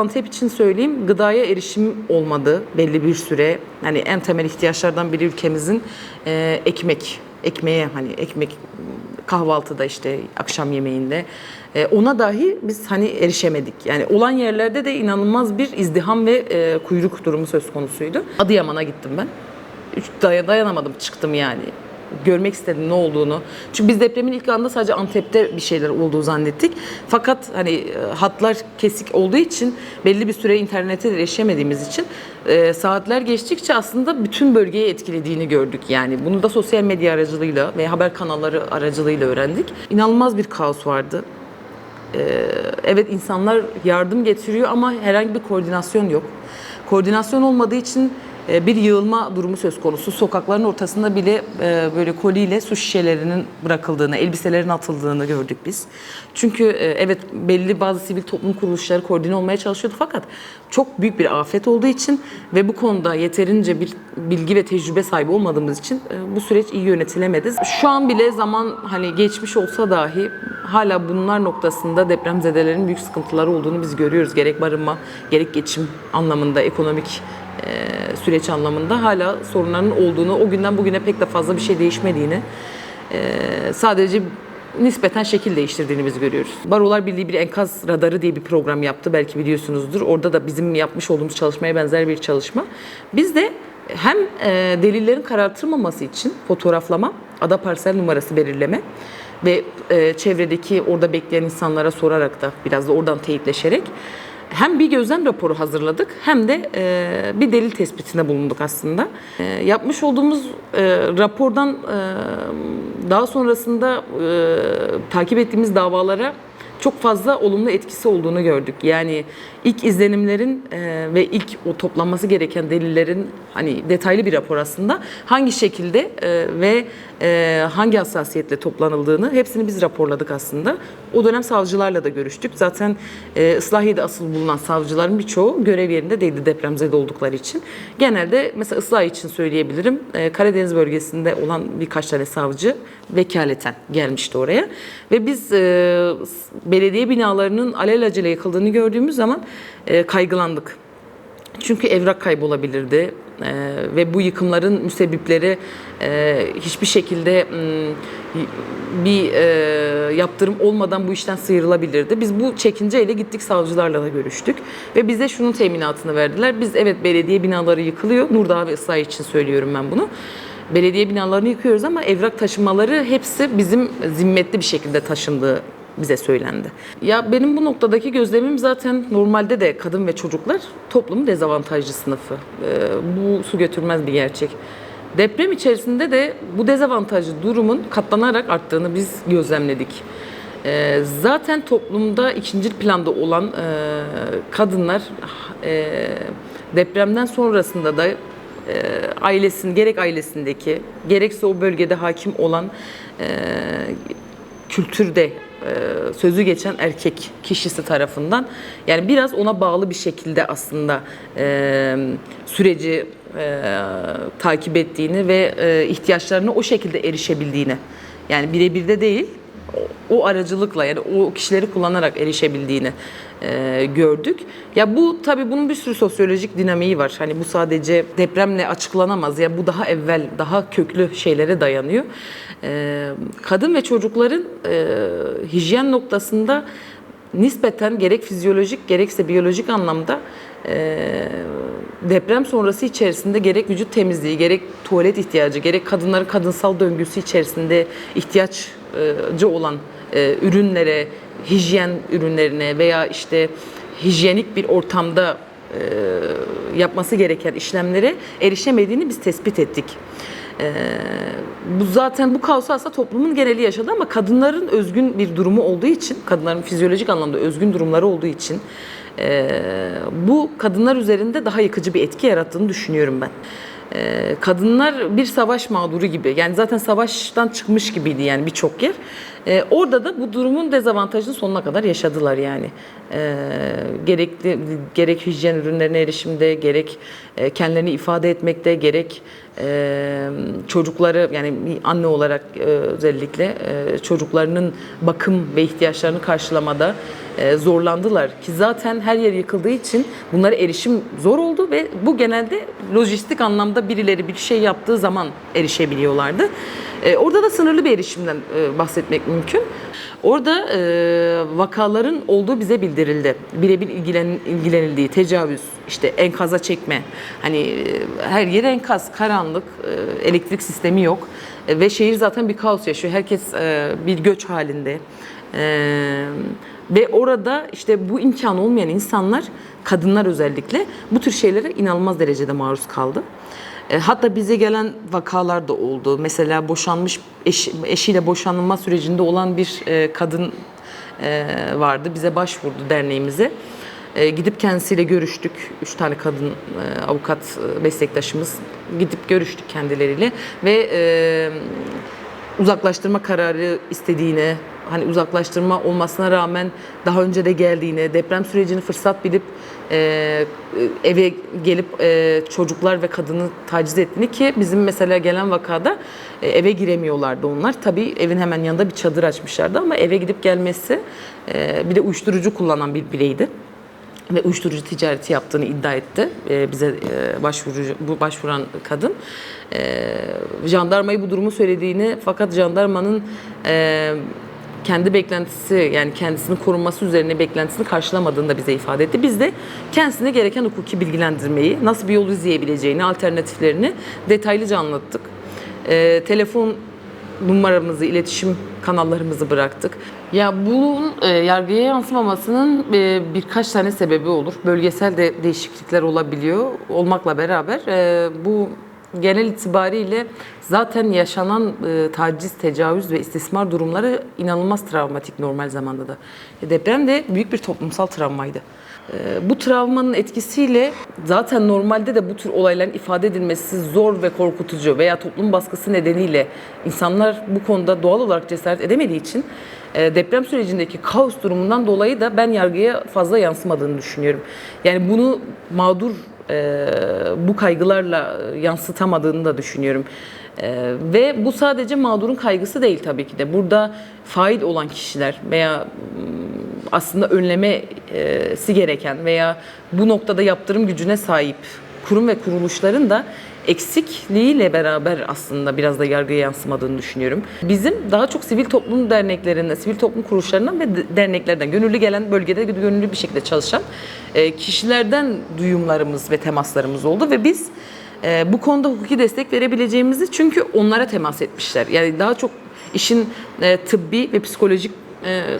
Antep için söyleyeyim gıdaya erişim olmadı belli bir süre. Hani en temel ihtiyaçlardan biri ülkemizin e, ekmek. Ekmeğe hani ekmek kahvaltıda işte akşam yemeğinde E, ona dahi biz hani erişemedik. Yani olan yerlerde de inanılmaz bir izdiham ve e, kuyruk durumu söz konusuydu. Adıyaman'a gittim ben. Üç, day- dayanamadım çıktım yani. Görmek istedim ne olduğunu. Çünkü biz depremin ilk anında sadece Antep'te bir şeyler olduğu zannettik. Fakat hani e, hatlar kesik olduğu için belli bir süre internete erişemediğimiz için e, saatler geçtikçe aslında bütün bölgeyi etkilediğini gördük. Yani bunu da sosyal medya aracılığıyla ve haber kanalları aracılığıyla öğrendik. İnanılmaz bir kaos vardı. Ee, evet insanlar yardım getiriyor ama herhangi bir koordinasyon yok. Koordinasyon olmadığı için e, bir yığılma durumu söz konusu. Sokakların ortasında bile e, böyle koliyle su şişelerinin bırakıldığını, elbiselerin atıldığını gördük biz. Çünkü e, evet belli bazı sivil toplum kuruluşları koordine olmaya çalışıyordu fakat çok büyük bir afet olduğu için ve bu konuda yeterince bir bilgi ve tecrübe sahibi olmadığımız için bu süreç iyi yönetilemedi. Şu an bile zaman hani geçmiş olsa dahi hala bunlar noktasında depremzedelerin büyük sıkıntıları olduğunu biz görüyoruz. Gerek barınma, gerek geçim anlamında, ekonomik e, süreç anlamında hala sorunların olduğunu, o günden bugüne pek de fazla bir şey değişmediğini, e, sadece nispeten şekil değiştirdiğini biz görüyoruz. Barolar Birliği bir enkaz radarı diye bir program yaptı belki biliyorsunuzdur. Orada da bizim yapmış olduğumuz çalışmaya benzer bir çalışma. Biz de hem e, delillerin karartılmaması için fotoğraflama, ada parsel numarası belirleme ve e, çevredeki orada bekleyen insanlara sorarak da biraz da oradan teyitleşerek hem bir gözlem raporu hazırladık hem de e, bir delil tespitinde bulunduk aslında. E, yapmış olduğumuz e, rapordan e, daha sonrasında e, takip ettiğimiz davalara çok fazla olumlu etkisi olduğunu gördük. Yani ilk izlenimlerin e, ve ilk o toplanması gereken delillerin hani detaylı bir rapor aslında hangi şekilde e, ve e, hangi hassasiyetle toplanıldığını hepsini biz raporladık aslında. O dönem savcılarla da görüştük. Zaten e, Islahiye'de asıl bulunan savcıların birçoğu görev yerinde değildi depremzede oldukları için. Genelde mesela Islahiye için söyleyebilirim. E, Karadeniz bölgesinde olan birkaç tane savcı vekaleten gelmişti oraya. Ve biz e, belediye binalarının alelacele yıkıldığını gördüğümüz zaman e, kaygılandık. Çünkü evrak kaybolabilirdi e, ve bu yıkımların müsebbipleri e, hiçbir şekilde m, bir e, yaptırım olmadan bu işten sıyrılabilirdi. Biz bu çekinceyle gittik savcılarla da görüştük ve bize şunun teminatını verdiler. Biz evet belediye binaları yıkılıyor. Nurdağ ve Islah için söylüyorum ben bunu. Belediye binalarını yıkıyoruz ama evrak taşımaları hepsi bizim zimmetli bir şekilde taşındığı bize söylendi. Ya benim bu noktadaki gözlemim zaten normalde de kadın ve çocuklar toplumun dezavantajlı sınıfı. Ee, bu su götürmez bir gerçek. Deprem içerisinde de bu dezavantajlı durumun katlanarak arttığını biz gözlemledik. Ee, zaten toplumda ikinci planda olan e, kadınlar e, depremden sonrasında da e, ailesinin gerek ailesindeki gerekse o bölgede hakim olan e, kültürde e, sözü geçen erkek kişisi tarafından. Yani biraz ona bağlı bir şekilde aslında e, süreci e, takip ettiğini ve e, ihtiyaçlarına o şekilde erişebildiğini. Yani birebir de değil o, aracılıkla yani o kişileri kullanarak erişebildiğini e, gördük. Ya bu tabii bunun bir sürü sosyolojik dinamiği var. Hani bu sadece depremle açıklanamaz. Ya bu daha evvel, daha köklü şeylere dayanıyor. E, kadın ve çocukların e, hijyen noktasında nispeten gerek fizyolojik gerekse biyolojik anlamda e, deprem sonrası içerisinde gerek vücut temizliği, gerek tuvalet ihtiyacı, gerek kadınların kadınsal döngüsü içerisinde ihtiyaçcı olan e, ürünlere, hijyen ürünlerine veya işte hijyenik bir ortamda e, yapması gereken işlemlere erişemediğini biz tespit ettik. Ee, bu zaten bu kaosu aslında toplumun geneli yaşadı ama kadınların özgün bir durumu olduğu için, kadınların fizyolojik anlamda özgün durumları olduğu için e, bu kadınlar üzerinde daha yıkıcı bir etki yarattığını düşünüyorum ben. E, kadınlar bir savaş mağduru gibi, yani zaten savaştan çıkmış gibiydi yani birçok yer. E, orada da bu durumun dezavantajını sonuna kadar yaşadılar yani. e, gerekli gerek hijyen ürünlerine erişimde, gerek e, kendilerini ifade etmekte, gerek e, çocukları yani anne olarak e, özellikle e, çocuklarının bakım ve ihtiyaçlarını karşılamada e, zorlandılar ki zaten her yer yıkıldığı için bunlara erişim zor oldu ve bu genelde lojistik anlamda birileri bir şey yaptığı zaman erişebiliyorlardı. E, orada da sınırlı bir erişimden e, bahsetmek mümkün. Orada e, vakaların olduğu bize bildirildi. Birebir ilgilen, ilgilenildiği, tecavüz, işte enkaza çekme. Hani her yer enkaz, karanlık, elektrik sistemi yok. Ve şehir zaten bir kaos yaşıyor. Herkes bir göç halinde. Ve orada işte bu imkan olmayan insanlar, kadınlar özellikle bu tür şeylere inanılmaz derecede maruz kaldı. E, Hatta bize gelen vakalar da oldu. Mesela boşanmış eş- eşiyle boşanma sürecinde olan bir e, kadın e, vardı. Bize başvurdu derneğimize. Gidip kendisiyle görüştük. Üç tane kadın avukat e, meslektaşımız gidip görüştük kendileriyle ve uzaklaştırma kararı istediğini, hani uzaklaştırma olmasına rağmen daha önce de geldiğini, deprem sürecini fırsat bilip e, eve gelip e, çocuklar ve kadını taciz ettiğini ki bizim mesela gelen vakada e, eve giremiyorlardı onlar. Tabii evin hemen yanında bir çadır açmışlardı ama eve gidip gelmesi e, bir de uyuşturucu kullanan bir bireydi ve uyuşturucu ticareti yaptığını iddia etti e, bize e, bu başvuran kadın. E, jandarmayı bu durumu söylediğini fakat jandarmanın e, kendi beklentisi yani kendisinin korunması üzerine beklentisini karşılamadığını da bize ifade etti. Biz de kendisine gereken hukuki bilgilendirmeyi, nasıl bir yol izleyebileceğini, alternatiflerini detaylıca anlattık. E, telefon numaramızı, iletişim kanallarımızı bıraktık. Ya bunun e, yargıya yansımamasının e, birkaç tane sebebi olur. Bölgesel de değişiklikler olabiliyor. Olmakla beraber e, bu genel itibariyle zaten yaşanan e, taciz, tecavüz ve istismar durumları inanılmaz travmatik normal zamanda da. E, deprem de büyük bir toplumsal travmaydı. E, bu travmanın etkisiyle zaten normalde de bu tür olayların ifade edilmesi zor ve korkutucu veya toplum baskısı nedeniyle insanlar bu konuda doğal olarak cesaret edemediği için e, deprem sürecindeki kaos durumundan dolayı da ben yargıya fazla yansımadığını düşünüyorum. Yani bunu mağdur e, bu kaygılarla yansıtamadığını da düşünüyorum. E, ve bu sadece mağdurun kaygısı değil tabii ki de. Burada fail olan kişiler veya m, aslında önlemesi gereken veya bu noktada yaptırım gücüne sahip kurum ve kuruluşların da eksikliğiyle beraber aslında biraz da yargıya yansımadığını düşünüyorum. Bizim daha çok sivil toplum derneklerinden, sivil toplum kuruluşlarından ve de- derneklerden, gönüllü gelen bölgede gönüllü bir şekilde çalışan e, kişilerden duyumlarımız ve temaslarımız oldu ve biz e, bu konuda hukuki destek verebileceğimizi çünkü onlara temas etmişler. Yani daha çok işin e, tıbbi ve psikolojik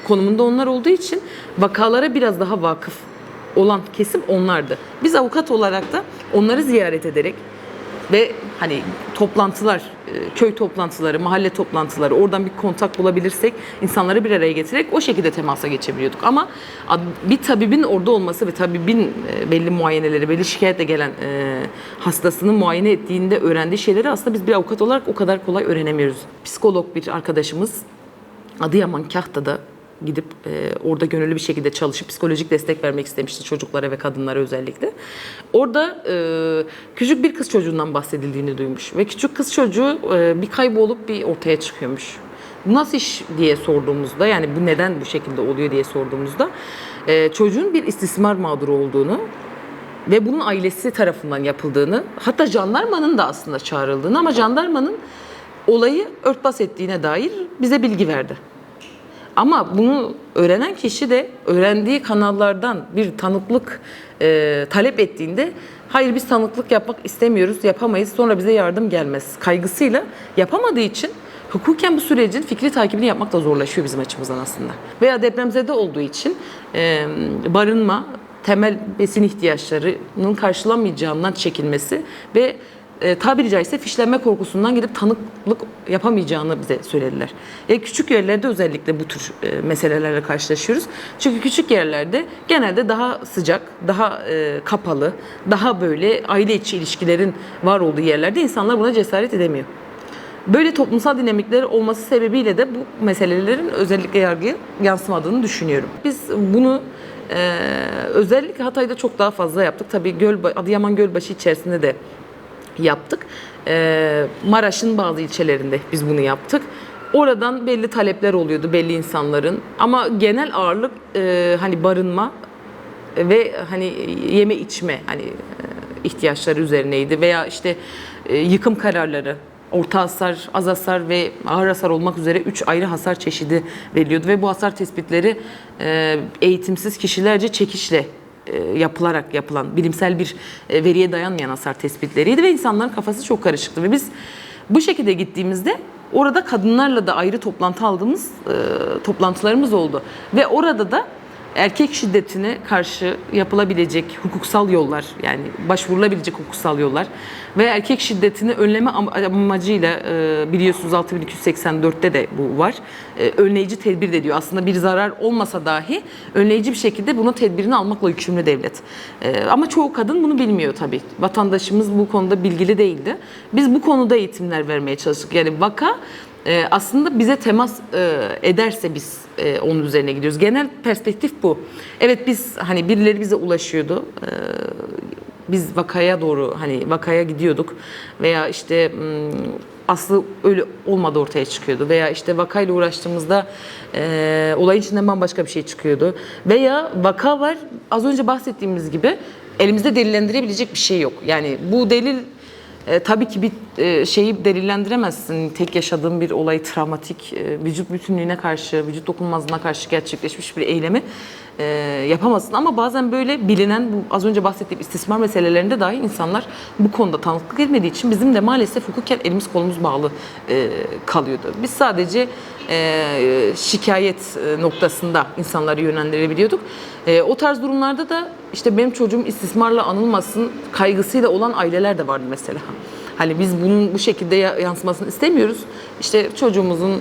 konumunda onlar olduğu için vakalara biraz daha vakıf olan kesim onlardı. Biz avukat olarak da onları ziyaret ederek ve hani toplantılar, e, köy toplantıları, mahalle toplantıları oradan bir kontak bulabilirsek insanları bir araya getirerek o şekilde temasa geçebiliyorduk. Ama bir tabibin orada olması ve tabibin e, belli muayeneleri, belli şikayetle gelen e, hastasını muayene ettiğinde öğrendiği şeyleri aslında biz bir avukat olarak o kadar kolay öğrenemiyoruz. Psikolog bir arkadaşımız Adıyaman Kahta'da gidip e, orada gönüllü bir şekilde çalışıp psikolojik destek vermek istemişti çocuklara ve kadınlara özellikle. Orada e, küçük bir kız çocuğundan bahsedildiğini duymuş ve küçük kız çocuğu e, bir kaybolup bir ortaya çıkıyormuş. Bu nasıl iş diye sorduğumuzda yani bu neden bu şekilde oluyor diye sorduğumuzda e, çocuğun bir istismar mağduru olduğunu ve bunun ailesi tarafından yapıldığını hatta jandarmanın da aslında çağrıldığını ama jandarmanın olayı örtbas ettiğine dair bize bilgi verdi. Ama bunu öğrenen kişi de öğrendiği kanallardan bir tanıklık e, talep ettiğinde hayır biz tanıklık yapmak istemiyoruz, yapamayız, sonra bize yardım gelmez kaygısıyla yapamadığı için hukuken bu sürecin fikri takibini yapmak da zorlaşıyor bizim açımızdan aslında. Veya depremzede olduğu için e, barınma, temel besin ihtiyaçlarının karşılanmayacağından çekilmesi ve e, tabiri caizse fişlenme korkusundan gidip tanıklık yapamayacağını bize söylediler. E, küçük yerlerde özellikle bu tür e, meselelerle karşılaşıyoruz. Çünkü küçük yerlerde genelde daha sıcak, daha e, kapalı, daha böyle aile içi ilişkilerin var olduğu yerlerde insanlar buna cesaret edemiyor. Böyle toplumsal dinamikler olması sebebiyle de bu meselelerin özellikle yargıya yansımadığını düşünüyorum. Biz bunu Ee, özellikle Hatay'da çok daha fazla yaptık. Tabii Göl, Adıyaman Gölbaşı içerisinde de yaptık. Ee, Maraş'ın bazı ilçelerinde biz bunu yaptık. Oradan belli talepler oluyordu belli insanların. Ama genel ağırlık e, hani barınma ve hani yeme içme hani e, ihtiyaçları üzerineydi veya işte e, yıkım kararları orta hasar, az hasar ve ağır hasar olmak üzere 3 ayrı hasar çeşidi veriliyordu ve bu hasar tespitleri eğitimsiz kişilerce çekişle yapılarak yapılan bilimsel bir e, veriye dayanmayan hasar tespitleriydi ve insanların kafası çok karışıktı. Ve biz bu şekilde gittiğimizde orada kadınlarla da ayrı toplantı aldığımız e, toplantılarımız oldu. Ve orada da erkek şiddetine karşı yapılabilecek hukuksal yollar yani başvurulabilecek hukuksal yollar ve erkek şiddetini önleme am- amacıyla e, biliyorsunuz 6284'te de bu var. E, önleyici tedbir de diyor. Aslında bir zarar olmasa dahi önleyici bir şekilde bunun tedbirini almakla yükümlü devlet. E, ama çoğu kadın bunu bilmiyor tabii. Vatandaşımız bu konuda bilgili değildi. Biz bu konuda eğitimler vermeye çalıştık. Yani vaka e, aslında bize temas e, ederse biz e, onun üzerine gidiyoruz. Genel perspektif bu. Evet biz hani birileri bize ulaşıyordu. E, biz vakaya doğru hani vakaya gidiyorduk veya işte m, aslı öyle olmadı ortaya çıkıyordu veya işte vakayla uğraştığımızda e, olayın içinden bambaşka bir şey çıkıyordu veya vaka var az önce bahsettiğimiz gibi elimizde delillendirebilecek bir şey yok. Yani bu delil e, tabii ki bir e, şeyi delillendiremezsin. Tek yaşadığın bir olayı travmatik, e, vücut bütünlüğüne karşı, vücut dokunulmazlığına karşı gerçekleşmiş bir eylemi e, yapamazsın. Ama bazen böyle bilinen, bu az önce bahsettiğim istismar meselelerinde dahi insanlar bu konuda tanıklık etmediği için bizim de maalesef hukuken elimiz kolumuz bağlı e, kalıyordu. Biz sadece e, şikayet e, noktasında insanları yönlendirebiliyorduk. E, o tarz durumlarda da işte benim çocuğum istismarla anılmasın kaygısıyla olan aileler de vardı mesela. Hani biz bunun bu şekilde ya- yansımasını istemiyoruz. İşte çocuğumuzun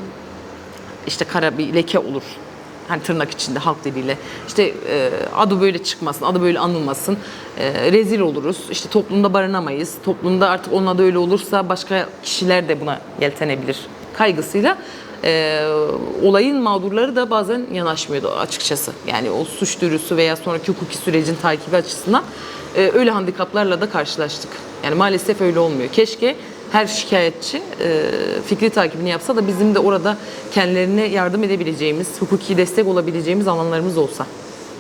işte kara bir leke olur. Hani tırnak içinde halk diliyle. İşte e, adı böyle çıkmasın, adı böyle anılmasın. E, rezil oluruz. İşte toplumda barınamayız. Toplumda artık onun adı öyle olursa başka kişiler de buna yeltenebilir kaygısıyla e, olayın mağdurları da bazen yanaşmıyordu açıkçası. Yani o suç duyurusu veya sonraki hukuki sürecin takibi açısından e, öyle handikaplarla da karşılaştık. Yani maalesef öyle olmuyor. Keşke her şikayetçi e, fikri takibini yapsa da bizim de orada kendilerine yardım edebileceğimiz, hukuki destek olabileceğimiz alanlarımız olsa.